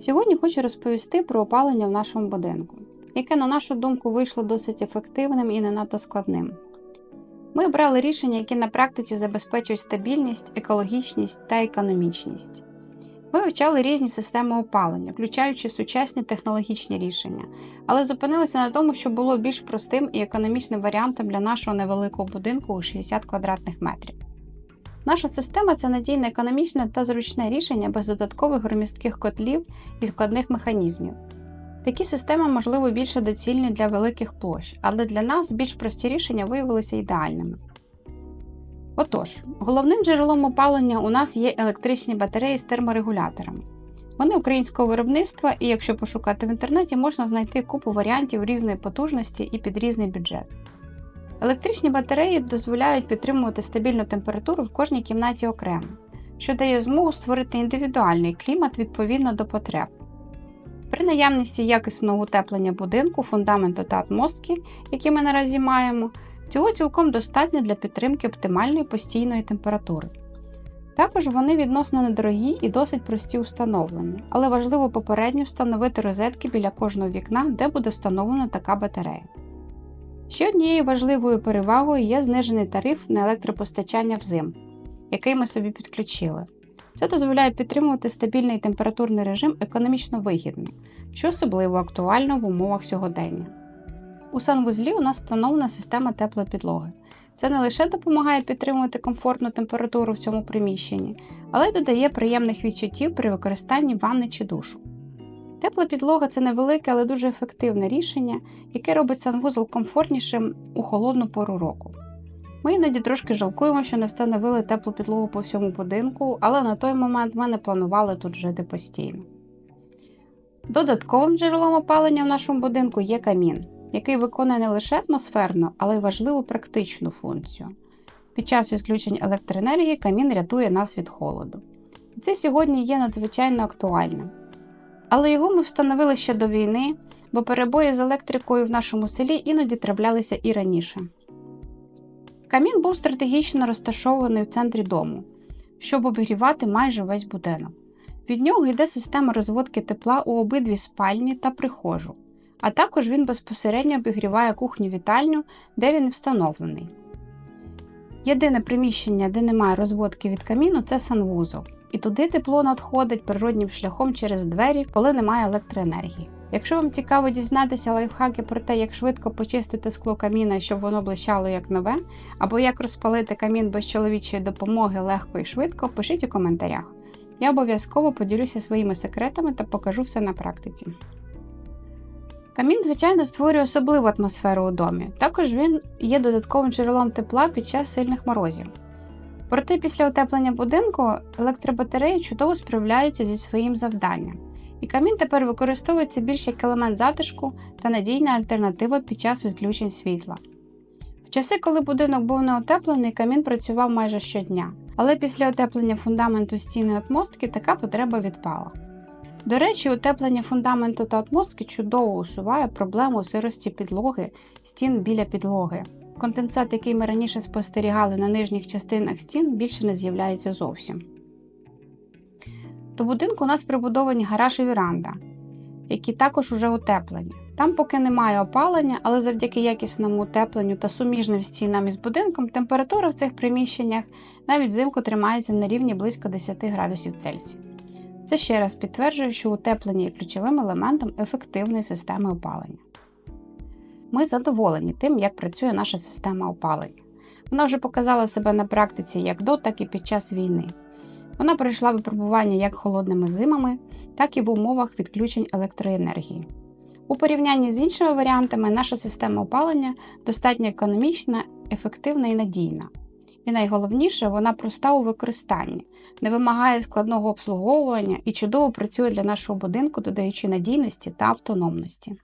Сьогодні хочу розповісти про опалення в нашому будинку, яке, на нашу думку, вийшло досить ефективним і не надто складним. Ми обрали рішення, які на практиці забезпечують стабільність, екологічність та економічність. Ми вивчали різні системи опалення, включаючи сучасні технологічні рішення, але зупинилися на тому, що було більш простим і економічним варіантом для нашого невеликого будинку у 60 квадратних метрів. Наша система це надійне економічне та зручне рішення без додаткових громістких котлів і складних механізмів. Такі системи, можливо, більше доцільні для великих площ, але для нас більш прості рішення виявилися ідеальними. Отож, головним джерелом опалення у нас є електричні батареї з терморегуляторами. Вони українського виробництва, і якщо пошукати в інтернеті, можна знайти купу варіантів різної потужності і під різний бюджет. Електричні батареї дозволяють підтримувати стабільну температуру в кожній кімнаті окремо, що дає змогу створити індивідуальний клімат відповідно до потреб. При наявності якісного утеплення будинку, фундаменту та атмостки, які ми наразі маємо, цього цілком достатньо для підтримки оптимальної постійної температури. Також вони відносно недорогі і досить прості установлення, але важливо попередньо встановити розетки біля кожного вікна, де буде встановлена така батарея. Ще однією важливою перевагою є знижений тариф на електропостачання взим, який ми собі підключили. Це дозволяє підтримувати стабільний температурний режим економічно вигідно, що особливо актуально в умовах сьогодення. У санвузлі у нас встановлена система теплої підлоги. Це не лише допомагає підтримувати комфортну температуру в цьому приміщенні, але й додає приємних відчуттів при використанні ванни чи душу. Тепла підлога це невелике, але дуже ефективне рішення, яке робить санвузол комфортнішим у холодну пору року. Ми іноді трошки жалкуємо, що не встановили теплу підлогу по всьому будинку, але на той момент ми не планували тут жити постійно. Додатковим джерелом опалення в нашому будинку є камін, який виконує не лише атмосферну, але й важливу практичну функцію. Під час відключень електроенергії камін рятує нас від холоду. І це сьогодні є надзвичайно актуальним. Але його ми встановили ще до війни, бо перебої з електрикою в нашому селі іноді траплялися і раніше. Камін був стратегічно розташований в центрі дому, щоб обігрівати майже весь будинок. Від нього йде система розводки тепла у обидві спальні та прихожу, а також він безпосередньо обігріває кухню-вітальню, де він встановлений. Єдине приміщення, де немає розводки від каміну, це санвузол, і туди тепло надходить природнім шляхом через двері, коли немає електроенергії. Якщо вам цікаво дізнатися лайфхаки про те, як швидко почистити скло каміна, щоб воно блищало як нове, або як розпалити камін без чоловічої допомоги легко і швидко, пишіть у коментарях. Я обов'язково поділюся своїми секретами та покажу все на практиці. Камін, звичайно, створює особливу атмосферу у домі. Також він є додатковим джерелом тепла під час сильних морозів. Проте після утеплення будинку електробатареї чудово справляються зі своїм завданням, і камін тепер використовується більш як елемент затишку та надійна альтернатива під час відключень світла. В часи, коли будинок був не утеплений, камін працював майже щодня, але після утеплення фундаменту стіни атмостки така потреба відпала. До речі, утеплення фундаменту та атмостки чудово усуває проблему сирості підлоги, стін біля підлоги. Конденсат, який ми раніше спостерігали на нижніх частинах стін, більше не з'являється зовсім. До будинку у нас прибудовані гараж і віранда, які також уже утеплені. Там поки немає опалення, але завдяки якісному утепленню та суміжним стінам із будинком температура в цих приміщеннях навіть взимку тримається на рівні близько 10 градусів Цельсія. Це ще раз підтверджує, що утеплення є ключовим елементом ефективної системи опалення. Ми задоволені тим, як працює наша система опалення. Вона вже показала себе на практиці як до, так і під час війни. Вона пройшла випробування як холодними зимами, так і в умовах відключень електроенергії. У порівнянні з іншими варіантами, наша система опалення достатньо економічна, ефективна і надійна. І найголовніше, вона проста у використанні, не вимагає складного обслуговування і чудово працює для нашого будинку, додаючи надійності та автономності.